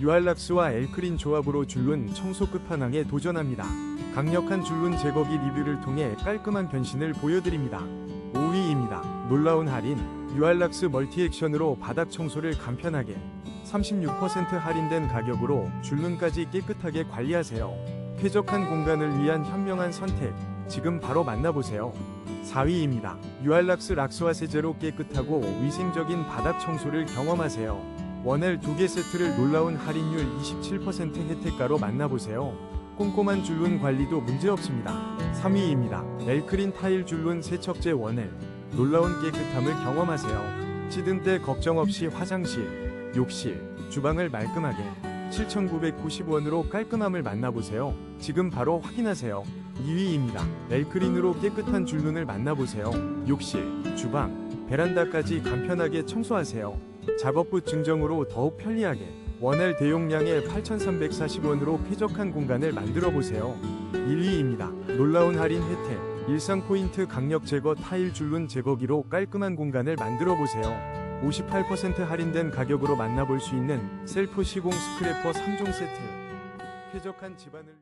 유알락스와 엘크린 조합으로 줄눈 청소 끝판왕에 도전합니다. 강력한 줄눈 제거기 리뷰를 통해 깔끔한 변신을 보여드립니다. 5위입니다. 놀라운 할인 유알락스 멀티 액션으로 바닥 청소를 간편하게 36% 할인된 가격으로 줄눈까지 깨끗하게 관리하세요. 쾌적한 공간을 위한 현명한 선택 지금 바로 만나보세요. 4위입니다. 유알락스 락스와 세제로 깨끗하고 위생적인 바닥 청소를 경험하세요. 원엘 2개 세트를 놀라운 할인율 27% 혜택가로 만나보세요. 꼼꼼한 줄눈 관리도 문제없습니다. 3위입니다. 엘크린 타일 줄눈 세척제 원엘 놀라운 깨끗함을 경험하세요. 찌든 때 걱정 없이 화장실, 욕실, 주방을 말끔하게 7,990원으로 깔끔함을 만나보세요. 지금 바로 확인하세요. 2위입니다. 엘크린으로 깨끗한 줄눈을 만나보세요. 욕실, 주방, 베란다까지 간편하게 청소하세요. 작업부 증정으로 더욱 편리하게 원엘 대용량의 8,340원으로 쾌적한 공간을 만들어 보세요. 1위입니다. 놀라운 할인 혜택. 일상 포인트 강력 제거 타일 줄눈 제거기로 깔끔한 공간을 만들어 보세요. 58% 할인된 가격으로 만나볼 수 있는 셀프 시공 스크래퍼 3종 세트. 쾌적한 집안을